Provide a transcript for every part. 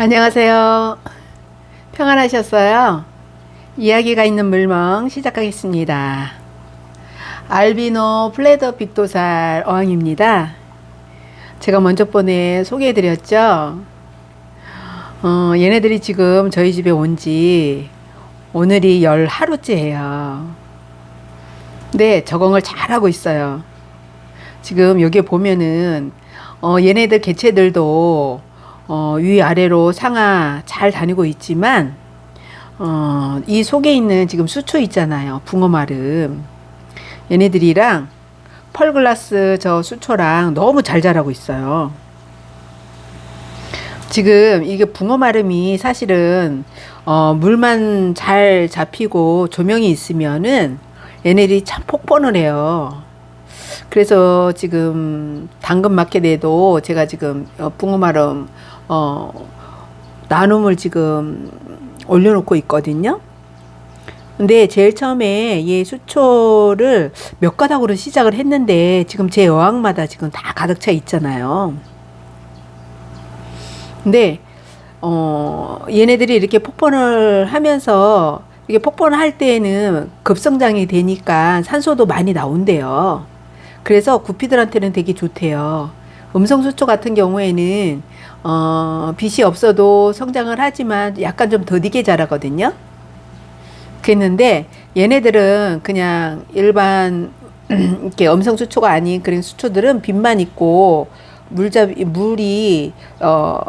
안녕하세요. 평안하셨어요? 이야기가 있는 물멍 시작하겠습니다. 알비노 플레더 빅도살 어항입니다. 제가 먼저 번에 소개해드렸죠? 어, 얘네들이 지금 저희 집에 온 지 오늘이 열 하루째예요. 네, 적응을 잘하고 있어요. 지금 여기 보면은 어, 얘네들 개체들도 어, 위아래로 상하 잘 다니고 있지만 어, 이 속에 있는 지금 수초 있잖아요. 붕어마름. 얘네들이랑 펄글라스 저 수초랑 너무 잘 자라고 있어요. 지금 이게 붕어마름이 사실은 어, 물만 잘 잡히고 조명이 있으면은 얘네들이 참 폭번을 해요. 그래서 지금 당근 마켓에도 제가 지금 어, 붕어마름 어, 나눔을 지금 올려놓고 있거든요. 근데 제일 처음에 얘 수초를 몇 가닥으로 시작을 했는데 지금 제 여왕마다 지금 다 가득 차 있잖아요. 근데 어 얘네들이 이렇게 폭번을 하면서 이게 폭번을 할 때에는 급성장이 되니까 산소도 많이 나온대요. 그래서 구피들한테는 되게 좋대요. 음성 수초 같은 경우에는 어, 빛이 없어도 성장을 하지만 약간 좀 더디게 자라거든요. 그랬는데 얘네들은 그냥 일반 이렇게 음성 수초가 아닌 그런 수초들은 빛만 있고 물잡 물이 어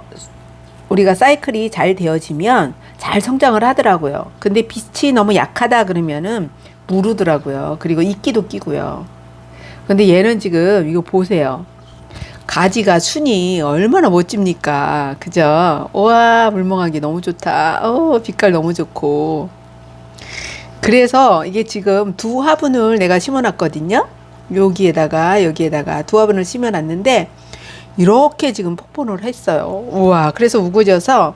우리가 사이클이 잘 되어지면 잘 성장을 하더라고요. 근데 빛이 너무 약하다 그러면은 무르더라고요. 그리고 이끼도 끼고요. 근데 얘는 지금 이거 보세요. 가지가 순이 얼마나 멋집니까? 그죠? 와, 물멍하기 너무 좋다. 어, 빛깔 너무 좋고. 그래서 이게 지금 두 화분을 내가 심어 놨거든요. 여기에다가, 여기에다가 두 화분을 심어 놨는데, 이렇게 지금 폭포를 했어요. 우와, 그래서 우거져서,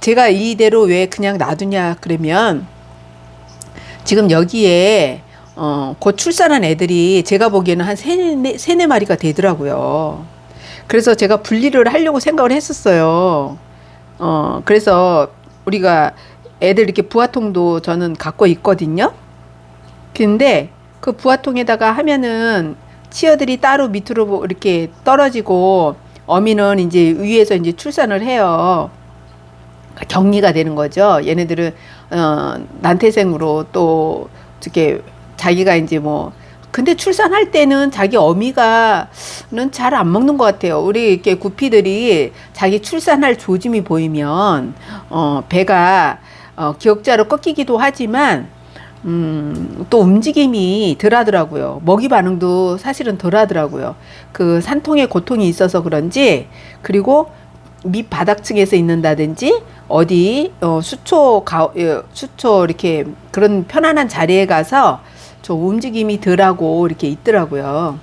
제가 이대로 왜 그냥 놔두냐, 그러면, 지금 여기에, 어, 곧 출산한 애들이 제가 보기에는 한 세네, 세네 마리가 되더라고요. 그래서 제가 분리를 하려고 생각을 했었어요. 어, 그래서 우리가 애들 이렇게 부화통도 저는 갖고 있거든요. 근데 그 부화통에다가 하면은 치어들이 따로 밑으로 이렇게 떨어지고 어미는 이제 위에서 이제 출산을 해요. 격리가 되는 거죠. 얘네들은 어, 난태생으로 또 이렇게 자기가 이제 뭐 근데 출산할 때는 자기 어미가는 잘 안 먹는 것 같아요. 우리 이렇게 구피들이 자기 출산할 조짐이 보이면 어 배가 어 기역자로 꺾이기도 하지만 음, 또 움직임이 덜 하더라고요. 먹이 반응도 사실은 덜 하더라고요. 그 산통의 고통이 있어서 그런지, 그리고 밑 바닥층에서 있는다든지, 어디, 어, 수초, 가, 어, 수초, 이렇게 그런 편안한 자리에 가서 좀 움직임이 덜하고 이렇게 있더라고요.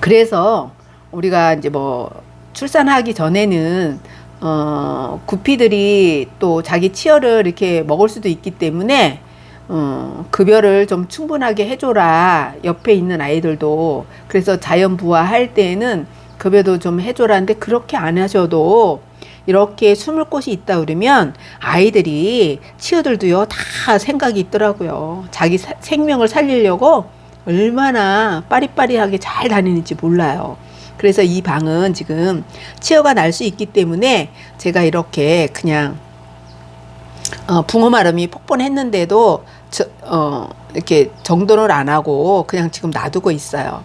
그래서 우리가 이제 뭐 출산하기 전에는 어, 구피들이 또 자기 치어를 이렇게 먹을 수도 있기 때문에 어, 급여를 좀 충분하게 해줘라. 옆에 있는 아이들도. 그래서 자연 부화할 때에는 급여도 좀 해줘라는데 그렇게 안 하셔도 이렇게 숨을 곳이 있다 그러면 아이들이 치어들도요 다 생각이 있더라고요. 자기 사, 생명을 살리려고 얼마나 빠리빠리하게 잘 다니는지 몰라요. 그래서 이 방은 지금 치어가 날 수 있기 때문에 제가 이렇게 그냥 어, 붕어 마름이 폭번했는데도 저, 어, 이렇게 정돈을 안 하고 그냥 지금 놔두고 있어요.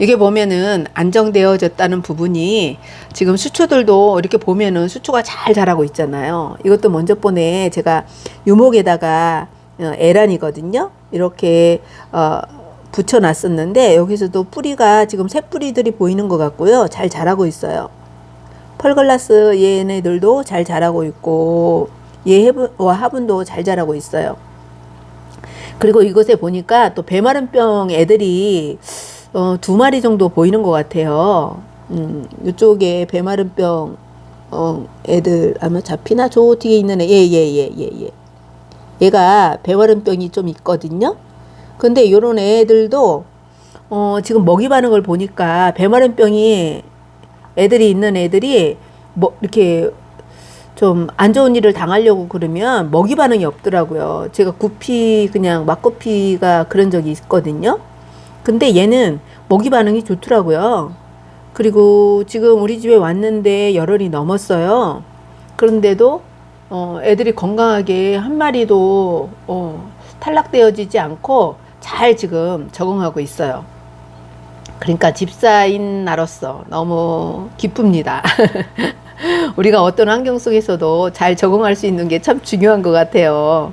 이게 보면은 안정되어졌다는 부분이 지금 수초들도 이렇게 보면은 수초가 잘 자라고 있잖아요. 이것도 먼저 번에 제가 유목에다가 어, 에란이거든요. 이렇게 어, 붙여놨었는데 여기서도 뿌리가 지금 새 뿌리들이 보이는 것 같고요. 잘 자라고 있어요. 펄글라스 얘네들도 잘 자라고 있고 얘와 화분도 잘 자라고 있어요. 그리고 이곳에 보니까 또 배마른병 애들이 어, 두 마리 정도 보이는 것 같아요. 음, 이쪽에 배마른병 어, 애들 아마 잡히나 저 뒤에 있는 애, 예, 예, 예, 예, 예. 얘가 배마른병이 좀 있거든요. 근데 요런 애들도 어, 지금 먹이 반응을 보니까 배마른병이 애들이 있는 애들이 뭐 이렇게 좀 안 좋은 일을 당하려고 그러면 먹이 반응이 없더라고요. 제가 구피 그냥 막구피가 그런 적이 있거든요. 근데 얘는 먹이 반응이 좋더라고요. 그리고 지금 우리 집에 왔는데 열흘이 넘었어요. 그런데도 어, 애들이 건강하게 한 마리도 어, 탈락되어지지 않고 잘 지금 적응하고 있어요. 그러니까 집사인 나로서 너무 기쁩니다. 우리가 어떤 환경 속에서도 잘 적응할 수 있는 게 참 중요한 것 같아요.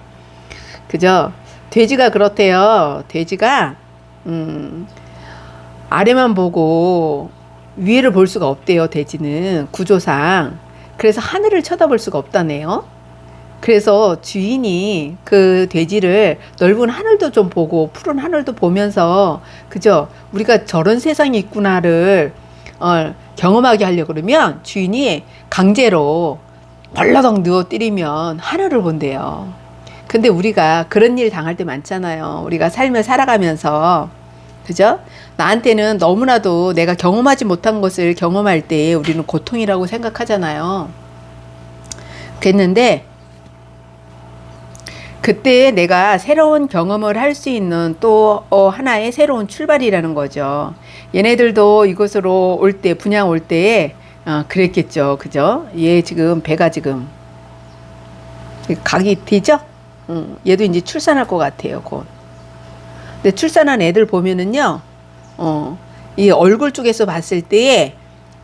그죠? 돼지가 그렇대요. 돼지가, 음, 아래만 보고 위를 볼 수가 없대요. 돼지는 구조상. 그래서 하늘을 쳐다볼 수가 없다네요. 그래서 주인이 그 돼지를 넓은 하늘도 좀 보고 푸른 하늘도 보면서 그죠? 우리가 저런 세상이 있구나를 어, 경험하게 하려고 그러면 주인이 강제로 벌러덩 누워 때리면 하늘을 본대요. 근데 우리가 그런 일 당할 때 많잖아요. 우리가 삶을 살아가면서 그죠? 나한테는 너무나도 내가 경험하지 못한 것을 경험할 때 우리는 고통이라고 생각하잖아요. 그랬는데 그때 내가 새로운 경험을 할 수 있는 또 어, 하나의 새로운 출발이라는 거죠. 얘네들도 이곳으로 올 때, 분양 올 때에 어, 그랬겠죠. 그죠? 얘 지금 배가 지금 각이 되죠? 음, 얘도 이제 출산할 것 같아요, 곧. 근데 출산한 애들 보면은요, 어, 이 얼굴 쪽에서 봤을 때에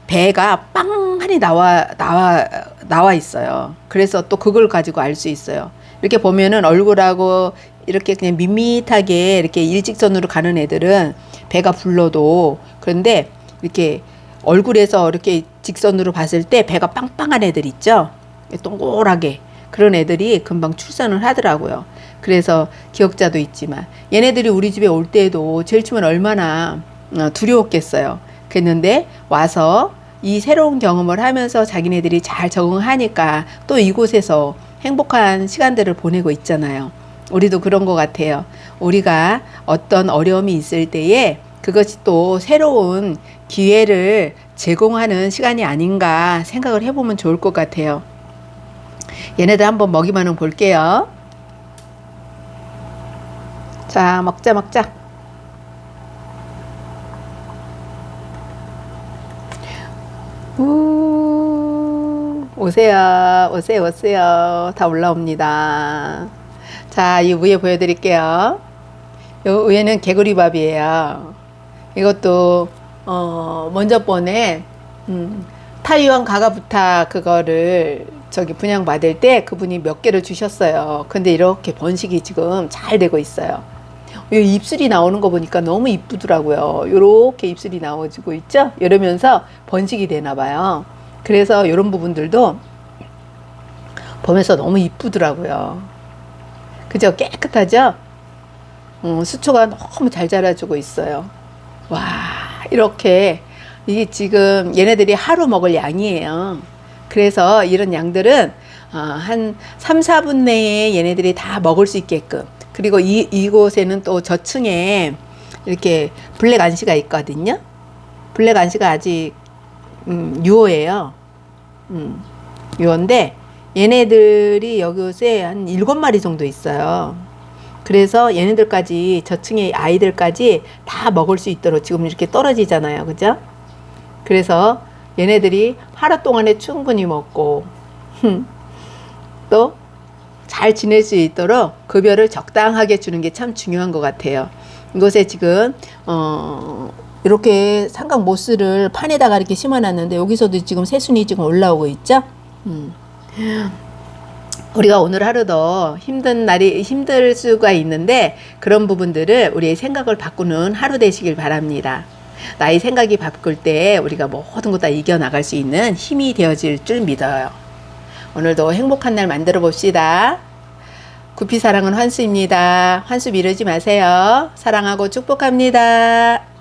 배가 빵하니 나와, 나와, 나와 있어요. 그래서 또 그걸 가지고 알 수 있어요. 이렇게 보면은 얼굴하고 이렇게 그냥 밋밋하게 이렇게 일직선으로 가는 애들은 배가 불러도 그런데 이렇게 얼굴에서 이렇게 직선으로 봤을 때 배가 빵빵한 애들 있죠? 동그랗게 그런 애들이 금방 출산을 하더라고요. 그래서 기억자도 있지만 얘네들이 우리 집에 올 때에도 제일 처음엔 얼마나 어, 두려웠겠어요. 그랬는데 와서 이 새로운 경험을 하면서 자기네들이 잘 적응하니까 또 이곳에서 행복한 시간들을 보내고 있잖아요. 우리도 그런 것 같아요. 우리가 어떤 어려움이 있을 때에 그것이 또 새로운 기회를 제공하는 시간이 아닌가 생각을 해보면 좋을 것 같아요. 얘네들 한번 먹이만은 볼게요. 자, 먹자, 먹자. 우, 오세요, 오세요, 오세요. 다 올라옵니다. 자, 이 위에 보여드릴게요. 요 위에는 개구리밥이에요. 이것도, 어, 먼저 번에, 음, 타이완 가가부타 그거를 저기 분양받을 때 그분이 몇 개를 주셨어요. 근데 이렇게 번식이 지금 잘 되고 있어요. 이 입술이 나오는 거 보니까 너무 이쁘더라고요. 요렇게 입술이 나와지고 있죠? 이러면서 번식이 되나 봐요. 그래서 이런 부분들도 보면서 너무 이쁘더라고요. 그죠? 깨끗하죠? 음, 수초가 너무 잘 자라주고 있어요. 와, 이렇게 이게 지금 얘네들이 하루 먹을 양이에요. 그래서 이런 양들은 어, 한 3, 4분 내에 얘네들이 다 먹을 수 있게끔 그리고 이, 이곳에는 또 저층에 이렇게 블랙 안시가 있거든요. 블랙 안시가 아직 음, 유어예요. 음, 유어인데 얘네들이 여기에 한 일곱 마리 정도 있어요. 그래서 얘네들까지 저층의 아이들까지 다 먹을 수 있도록 지금 이렇게 떨어지잖아요. 그죠? 그래서 얘네들이 하루 동안에 충분히 먹고 또 잘 지낼 수 있도록 급여를 적당하게 주는 게 참 중요한 것 같아요. 이곳에 지금 어 이렇게 삼각 모스를 판에다가 이렇게 심어놨는데 여기서도 지금 새순이 지금 올라오고 있죠. 음. 우리가 오늘 하루도 힘든 날이 힘들 수가 있는데 그런 부분들을 우리의 생각을 바꾸는 하루 되시길 바랍니다. 나의 생각이 바꿀 때 우리가 모든 것다 이겨나갈 수 있는 힘이 되어질 줄 믿어요. 오늘도 행복한 날 만들어 봅시다. 구피 사랑은 환수입니다. 환수 미루지 마세요. 사랑하고 축복합니다.